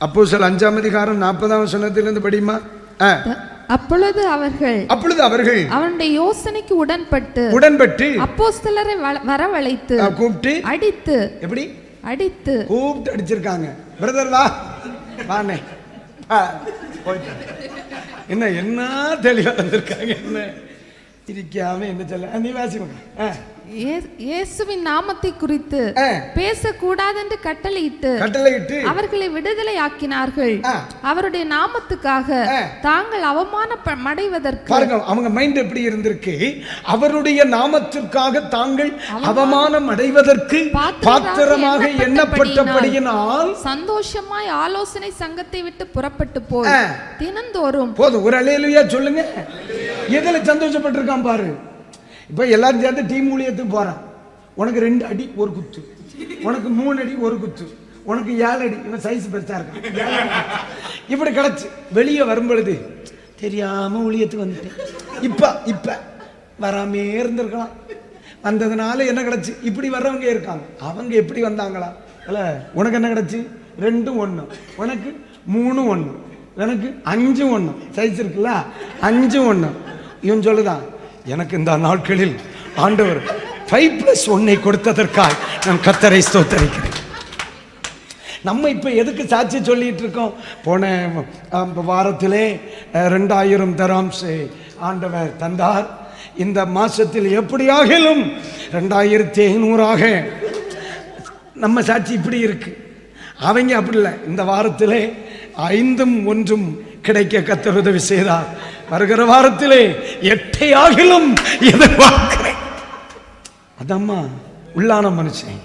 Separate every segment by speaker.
Speaker 1: அப்போ சில அஞ்சாம் அதிகாரம் நாற்பதாம் வசனத்திலிருந்து படிமா ஆ.
Speaker 2: அப்பொழுது அவர்கள்
Speaker 1: அப்பொழுது அவர்கள்
Speaker 2: அவனுடைய யோசனைக்கு உடன்பட்டு
Speaker 1: உடன்பட்டு
Speaker 2: அப்போஸ்தலரை வரவழைத்து
Speaker 1: கூப்பிட்டு
Speaker 2: அடித்து
Speaker 1: எப்படி?
Speaker 2: அடித்து
Speaker 1: கூப்பிட்டு அடிச்சிருக்காங்க. பிரதர் வா வாண்ணே. ஆ, போயிட்டு வா. என்ன என்ன தெளிவா வந்திருக்காங்க என்ன? இருக்காம என்ன சொல்ல நீ வாசி
Speaker 2: இயேசுவின் நாமத்தை குறித்து
Speaker 1: ஆ,
Speaker 2: பேசக்கூடாதென்று கட்டளையிட்டு
Speaker 1: கட்டளையிட்டு
Speaker 2: அவர்களை விடுதலை ஆக்கினார்கள். அவருடைய நாமத்துக்காக. தாங்கள் அவமானமடைவதற்கு
Speaker 1: பாருங்க அவங்க மைண்ட் எப்படி இருந்திருக்கு அவருடைய நாமத்திற்காக தாங்கள் அவமானம் அடைவதற்கு
Speaker 2: பாத்திரமாக
Speaker 1: எண்ணப்பட்டபடியினால்
Speaker 2: சந்தோஷமாய் ஆலோசனை சங்கத்தை விட்டு புறப்பட்டு போய். தினந்தோறும்
Speaker 1: போதும் ஒரு அலையிலுயா சொல்லுங்க எதுல சந்தோஷப்பட்டிருக்கான் பாரு இப்போ எல்லாரும் சேர்ந்து டீம் ஊழியத்துக்கு போகிறான் உனக்கு ரெண்டு அடி ஒரு குத்து. உனக்கு மூணு அடி ஒரு குத்து. உனக்கு ஏழு அடி. இவன் சைஸ் பெருசாக இருக்கான். இப்படி கிடச்சி. வெளியே வரும்பொழுது தெரியாமல் ஊழியத்துக்கு வந்துட்டேன். இப்போ இப்போ. வராமே இருந்திருக்கலாம். வந்ததுனால என்ன கிடச்சி? இப்படி வர்றவங்க இருக்காங்க. அவங்க எப்படி வந்தாங்களா? இல்லை உனக்கு என்ன கிடச்சி? ரெண்டும் ஒன்று உனக்கு மூணு ஒன்று எனக்கு அஞ்சு ஒன்று சைஸ் இருக்குல்ல? அஞ்சு ஒன்று இவன் சொல்லுதான் எனக்கு இந்த நாட்களில் ஆண்டவர் ஃபைவ் ப்ளஸ் ஒன்னை கொடுத்ததற்காக நான் கத்தரை ஸ்தோத்தரிக்கிறேன். நம்ம இப்போ எதுக்கு சாட்சி சொல்லிட்டு இருக்கோம்? போன வாரத்திலே ரெண்டாயிரம் தராம்சு ஆண்டவர் தந்தார். இந்த மாசத்தில் எப்படியாகிலும் ரெண்டாயிரத்தி ஐநூறாக நம்ம சாட்சி இப்படி இருக்கு. அவங்க அப்படி இல்லை. இந்த வாரத்திலே ஐந்தும் ஒன்றும் கிடைக்க கத்தர் உதவி செய்தார். வருகிற வாரத்திலே எட்டை ஆகிலும் எதிர்பார்க்கிறேன். அதம்மா உள்ளான மனுஷன்.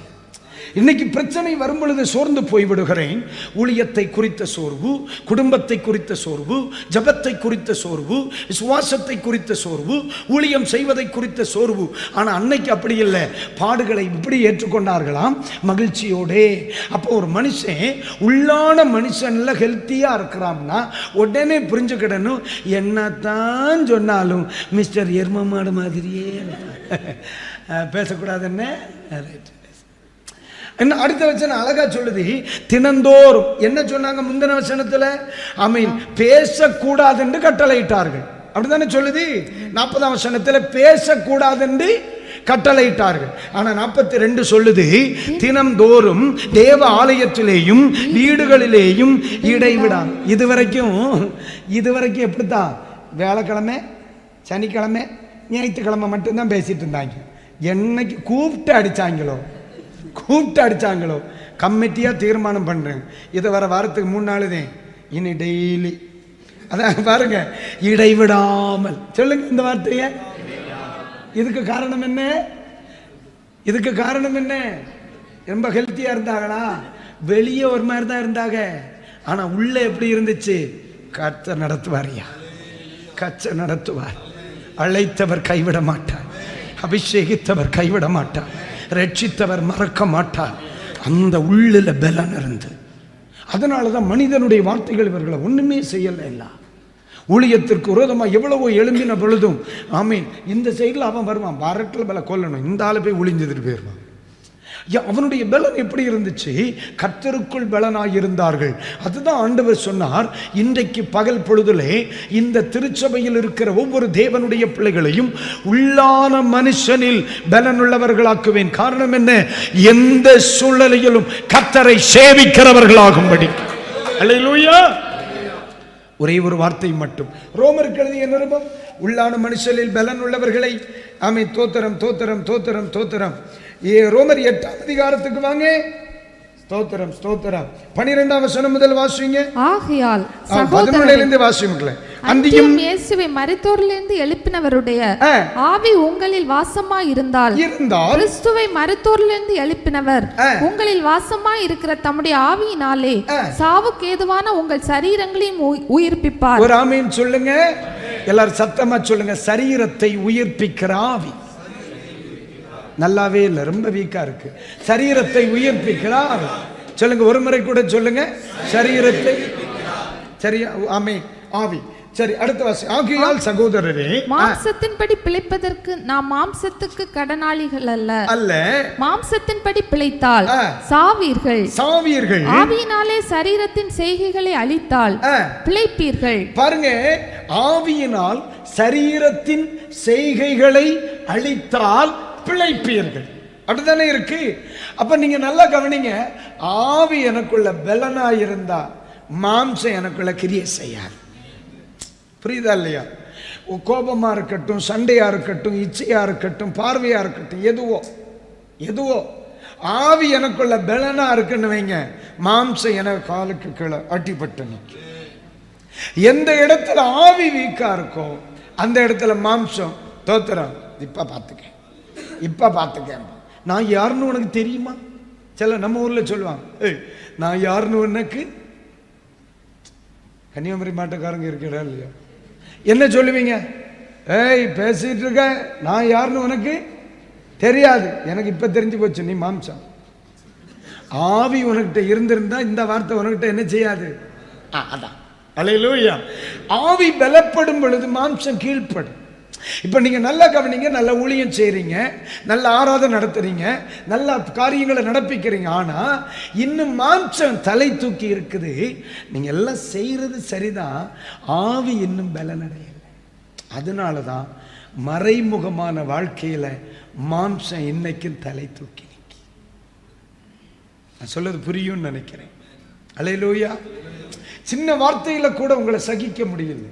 Speaker 1: இன்னைக்கு பிரச்சனை வரும் பொழுது சோர்ந்து போய்விடுகிறேன் ஊழியத்தை குறித்த சோர்வு குடும்பத்தை குறித்த சோர்வு ஜபத்தை குறித்த சோர்வு சுவாசத்தை குறித்த சோர்வு ஊழியம் செய்வதை குறித்த சோர்வு. ஆனால் அன்னைக்கு அப்படி இல்லை. பாடுகளை இப்படி ஏற்றுக்கொண்டார்களாம். மகிழ்ச்சியோடே. அப்போ ஒரு மனுஷன் உள்ளான மனுஷன்ல ஹெல்த்தியாக இருக்கிறான்னா உடனே புரிஞ்சுக்கிடணும். என்னத்தான் சொன்னாலும் மிஸ்டர் எர்மமாடு மாதிரியே அஹ் பேசக்கூடாதுன்னு ரைட் என்ன அடுத்த வச்சனம் அழகா சொல்லுது. தினந்தோறும். என்ன சொன்னாங்க முந்தின வசனத்துல ஐ மீன் பேசக்கூடாது என்று கட்டளையிட்டார்கள். அப்படிதானே சொல்லுது? நாற்பதாம் வசனத்துல பேசக்கூடாது கட்டளையிட்டார்கள். ஆனா நாற்பத்தி ரெண்டு சொல்லுது தினந்தோறும் தேவ ஆலயத்திலேயும் வீடுகளிலேயும் இடைவிடாம் இதுவரைக்கும் இதுவரைக்கும் எப்படித்தான் வேலைக்கிழமை சனிக்கிழமை ஞாயிற்றுக்கிழமை மட்டும்தான் பேசிட்டு இருந்தாங்க. என்னைக்கு கூப்பிட்டு அடிச்சாங்களோ? கூப்பிட்டு அடிச்சாங்களோ கம்மிட்டியாக தீர்மானம் பண்ணுறேன் இதை வர வாரத்துக்கு மூணு நாள் தான். இனி டெய்லி அதான் பாருங்க. இடைவிடாமல். சொல்லுங்க இந்த வார்த்தையை. இதுக்கு காரணம் என்ன? இதுக்கு காரணம் என்ன? ரொம்ப ஹெல்த்தியா இருந்தாங்களா வெளியே ஒரு மாதிரி தான் இருந்தாங்க. ஆனா உள்ளே எப்படி இருந்துச்சு? கத்த நடத்துவாரியா கச்ச நடத்துவார். அழைத்தவர் கைவிட மாட்டார். அபிஷேகித்தவர் கைவிட மாட்டார். ரட்சித்தவர் மறக்க மாட்டார். அந்த உள்ளில் பலன் இருந்து. அதனால தான் மனிதனுடைய வார்த்தைகள் இவர்களை ஒன்றுமே செய்யலை இல்லை. ஊழியத்திற்கு விரோதமாக எவ்வளவோ எழும்பின பொழுதும் ஆமீன் இந்த சைடில் அவன் வருவான் வரட்டில் பல கொல்லணும் இந்த ஆளு போய் ஒளிஞ்சதுட்டு போயிடுவான் அவனுடைய பலன் எப்படி இருந்துச்சு? கர்த்தருக்குள் பலனாய் இருந்தார்கள் அதுதான் ஆண்டவர் சொன்னார் இன்றைக்கு பகல் பொழுதிலே இந்த திருச்சபையில் இருக்கிற ஒவ்வொரு தேவனுடைய பிள்ளைகளையும் உள்ளான மனுஷனில் பலனுள்ளவர்களாக்குவேன். காரணம் என்ன? எந்த சூழ்நிலையிலும் கர்த்தரை சேவிக்கிறவர்களாகும்படி. அல்லேலூயா ஒரே ஒரு வார்த்தை மட்டும். ரோமருக்கு எழுதிய நிருபம் உள்ளான மனுஷனில் பலன் உள்ளவர்களை ஆமை தோத்திரம் தோத்திரம் தோத்திரம் தோத்திரம். ஏ ரோமர் எட்டாம் அதிகாரத்துக்கு வாங்க. ஸ்தோத்திரம் ஸ்தோத்திரம். பனிரெண்டாம் வசனம் முதல் வாசிங்க.
Speaker 2: ஆகையால்
Speaker 1: பதினொன்னுல இருந்து வாசிங்களே அந்தியும்
Speaker 2: இயேசுவை மரித்தோரிலிருந்து எழுப்பினவருடைய ஆவி உங்களில் வாசமாய் இருந்தால்
Speaker 1: இருந்தால்
Speaker 2: கிறிஸ்துவை மருத்தோரிலிருந்து எழுப்பினவர். உங்களில் வாசமாய் இருக்கிற தம்முடைய ஆவியினாலே. சாவுக்கு ஏதுவான உங்கள் சரீரங்களையும் உய்- உயிர்ப்பிப்பார்.
Speaker 1: ஒரு ஆமீன் சொல்லுங்க. எல்லாரும் சத்தமா சொல்லுங்க. சரீரத்தை உயிர்ப்பிக்கிற ஆவி. நல்லாவே இல்லை ரொம்ப வீக்கா இருக்கு. சரீரத்தை உயிர்ப்பிக்கிற ஆவி சொல்லுங்க ஒரு முறை கூட சொல்லுங்க. சரீரத்தை சரியா ஆமே ஆவி. சரி அடுத்த வாசி. ஆகையால் சகோதரரே
Speaker 2: மாம்சத்தின்படி பிழைப்பதற்கு நாம் மாம்சத்துக்கு கடனாளிகள் அல்ல.
Speaker 1: அல்ல.
Speaker 2: மாம்சத்தின்படி பிழைத்தால். சாவீர்கள்.
Speaker 1: சாவியர்கள்
Speaker 2: ஆவியினாலே சரீரத்தின் செய்கைகளை அழித்தால் பிழைப்பீர்கள்.
Speaker 1: பாருங்க ஆவியினால் சரீரத்தின் செய்கைகளை அழித்தால் பிழைப்பீர்கள். அப்படித்தானே இருக்கு? அப்ப நீங்க நல்லா கவனிங்க ஆவி எனக்குள்ள பலனா இருந்தா மாம்சம் எனக்குள்ள கிரியை செய்யாது. புரியுதா இல்லையா? கோபமாக கோபமா இருக்கட்டும் சண்டையா இருக்கட்டும் இச்சையா இருக்கட்டும் பார்வையா இருக்கட்டும் எதுவோ எதுவோ ஆவி எனக்குள்ள பலனா இருக்குன்னு வைங்க மாம்சம் என காலுக்கு கீழே அட்டிப்பட்டு நிற்கும் எந்த இடத்துல ஆவி வீக்கா இருக்கோ அந்த இடத்துல மாம்சம் தோத்துறான் இப்ப பார்த்துக்க. இப்போ பார்த்துக்கேன் நான் யாருன்னு உனக்கு தெரியுமா? சில நம்ம ஊர்ல சொல்லுவாங்க ஏய் நான் யாருன்னு உனக்கு கன்னியாகுமரி மாட்டக்காரங்க இருக்கிறா இல்லையா? என்ன சொல்லுவீங்க? ஏய் பேசிட்டு இருக்க நான் யாருன்னு உனக்கு தெரியாது. எனக்கு இப்போ தெரிஞ்சு போச்சு நீ மாம்சம் ஆவி உனக்கிட்ட இருந்திருந்தா இந்த வார்த்தை உனக்கிட்ட என்ன செய்யாது? ஆ, அதான். அலையிலூயா ஆவி பலப்படும் பொழுது மாம்சம் கீழ்ப்படும். இப்போ நீங்க நல்லா கவனிங்க நல்ல ஊழியம் செய்கிறீங்க நல்ல ஆராதனை நடத்துறீங்க நல்ல காரியங்களை நடப்பிக்கிறீங்க. ஆனா இன்னும் மாம்சம் தலை தூக்கி இருக்குது. நீங்க எல்லாம் செய்யறது சரிதான். ஆவி இன்னும் பலனடையலை. அதனால தான் மறைமுகமான வாழ்க்கையில மாம்சம் இன்னைக்கும் தலை தூக்கி நிற்கி. நான் சொல்கிறது புரியும்னு நினைக்கிறேன். அலையிலோயா. சின்ன வார்த்தையில் கூட உங்களை சகிக்க முடியல.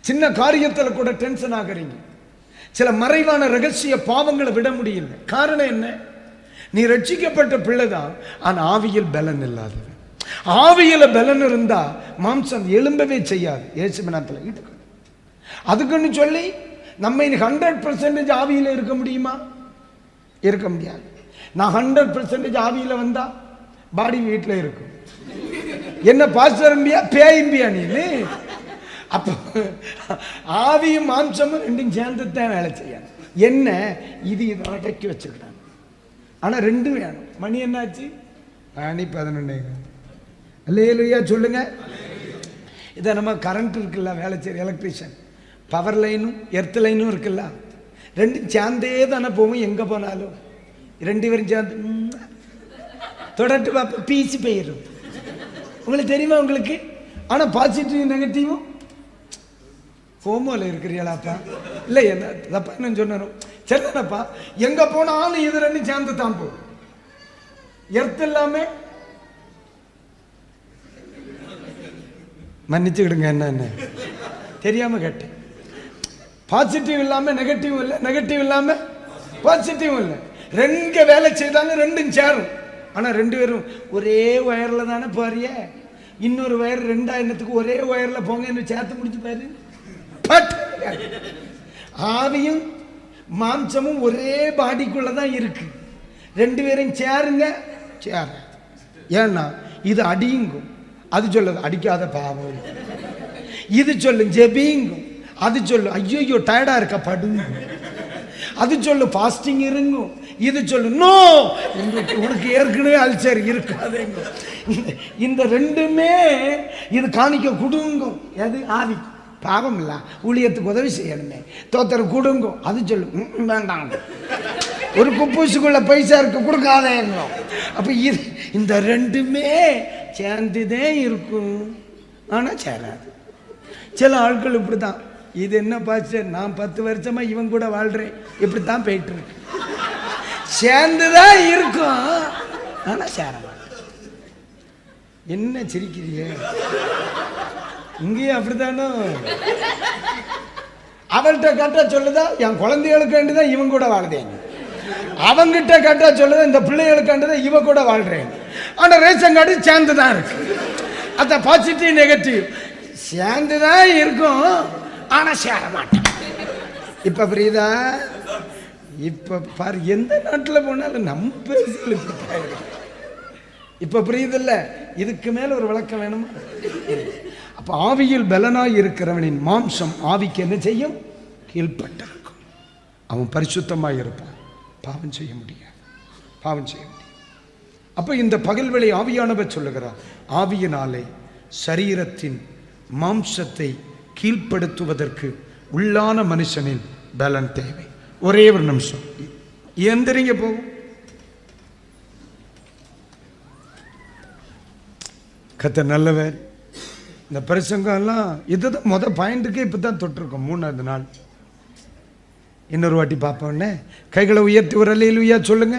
Speaker 1: சின்ன காரியத்துல கூட டென்ஷன் ஆகுறீங்க சில மறைவான ரகசிய பாவங்களை விட முடியல. காரணம் என்ன? நீ ரட்சிக்கப்பட்ட பிள்ளைதான் ஆனால் ஆவியில் பலன் இல்லாதவன். ஆவியில பலன் இருந்தா மாம்சம் எழும்பவே செய்யாது. ஏசுமனத்தில் இருக்கு அதுக்குன்னு சொல்லி நம்ம ஹண்ட்ரட் பர்சன்டேஜ் ஆவியில இருக்க முடியுமா? இருக்க முடியாது. நான் ஹண்ட்ரட் பர்சன்டேஜ் ஆவியில வந்தா பாடி வீட்டில் இருக்கும். என்ன பாஸ்டரம்பியா பேயம்பியா நீ? அப்போ ஆவியும் மாம்சமும் ரெண்டும் சேர்ந்து தான் வேலை செய்யணும். என்ன? இது இதை அடக்கி வச்சுக்கிட்டாங்க. ஆனா ரெண்டும் வேணும். மணி என்னாச்சு? மணி பதினொன்னே. இல்லையா சொல்லுங்க. இதை நம்ம கரண்ட் இருக்குல்ல வேலை செய்கிற எலக்ட்ரிஷியன் பவர் லைனும் எர்த் லைனும் இருக்குல்ல. ரெண்டும் சேர்ந்தே தானே போகும் எங்கே போனாலும். ரெண்டு பேரும் சேர்ந்து தொடர்ந்து பார்ப்ப பீசி போயிடும். உங்களுக்கு தெரியுமா உங்களுக்கு? ஆனால் பாசிட்டிவ் நெகட்டிவும் கோமோல இருக்கிறீங்களாப்பா? இல்லை என்ன தப்பா என்ன சொன்னோம் சரிதானப்பா. எங்கே போனாலும் இது ரெண்டும் சேர்ந்து தான் போகும். எர்த் எல்லாமே மன்னிச்சுக்கிடுங்க என்ன என்ன? தெரியாம கேட்டேன். பாசிட்டிவ் இல்லாம நெகட்டிவ் இல்லை நெகட்டிவ் இல்லாம பாசிட்டிவ் இல்லை. ரெண்டு வேலை செய்தாலும் ரெண்டும் சேரும். ஆனா ரெண்டு பேரும் ஒரே ஒயரில் தானே போறிய? இன்னொரு ஒயர் ரெண்டாயிரத்துக்கு ஒரே ஒயரில் போங்கன்னு சேர்த்து முடிச்சு பாரு. ஆவியும் மாம்சமும் ஒரே பாடிக்குள்ள தான் இருக்கு. ரெண்டு பேரும் சேருங்க சேர ஏன்னா இது அடியுங்கும். அது சொல்லுது அடிக்காத பாவம். இது சொல்லும் ஜெபிங்கும். அது சொல்லு ஐயோ டயர்டா இருக்க படுங்க அது சொல்லு ஃபாஸ்டிங் இருங்கும். இது சொல்லு நோ உங்களுக்கு உனக்கு ஏற்கனவே அல்சர் இருக்காதேங்க இந்த- இந்த ரெண்டுமே இது காணிக்க குடுங்கும். எது? ஆவி. பாவம் இல்ல ஊழியத்துக்கு உதவி செய்யணுமே. தோத்தர குடுங்கும் அது சொல்லும் வேண்டாம். ஒரு குப்பூசுக்குள்ள பைசா இருக்கு கொடுக்காதேங்களோ அப்போ இது இந்த ரெண்டுமே சேர்ந்துதே இருக்கும். ஆனா சேராது. சில ஆட்கள் இப்படிதான் இது என்ன பாச்சு நான் பத்து வருஷமா இவன் கூட வாழ்றேன். இப்படித்தான் போயிட்டு இருக்கு சேர்ந்துதான் இருக்கும். ஆனா சேர மாட்டேன். என்ன சிரிக்கிறீங்க? இங்கேயும் அப்படித்தானோ? அவள்கிட்ட கட்ட சொல்லுதா? என் குழந்தைகளுக்கு தான் இவன் கூட வாழ்ந்தேன். அவங்கிட்ட கட்ட சொல்லுதா? இந்த பிள்ளைகளுக்கு தான் இவ கூட வாழ்றேன். ஆனா ரேஷன் கார்டு சேர்ந்து தான் இருக்கு. அந்த பாசிட்டிவ் நெகட்டிவ் சேர்ந்து தான் இருக்கும். ஆனா சேர மாட்டேன். இப்ப புரியுதா? இப்ப பாரு எந்த நாட்டில் போனாலும் நம்ம இப்போ இப்ப புரியுதுல்ல? இதுக்கு மேலே ஒரு விளக்கம் வேணுமா? இல்லை. அப்போ ஆவியில் பலனாய் இருக்கிறவனின் மாம்சம் ஆவிக்கு என்ன செய்யும்? கீழ்பட்டிருக்கும் அவன் பரிசுத்தமாக இருப்பான் பாவம் செய்ய முடியாது. பாவம் செய்ய முடியாது. அப்போ இந்த பகல்வெளி ஆவியானவர் சொல்லுகிறார் ஆவியினாலே சரீரத்தின் மாம்சத்தை கீழ்ப்படுத்துவதற்கு உள்ளான மனுஷனின் பலன் தேவை. ஒரே ஒரு நிமிஷம். எந்திரிங்க போகும் கத்த நல்லவர். இந்த பிரசங்கம் எல்லாம் இதுதான் முத பாயிண்ட்டுக்கே இப்போ தான் தொட்டிருக்கோம் மூணாவது நாள். இன்னொரு வாட்டி பார்ப்போன்னே கைகளை உயர்த்தி ஒரு அலையில் உயா சொல்லுங்க.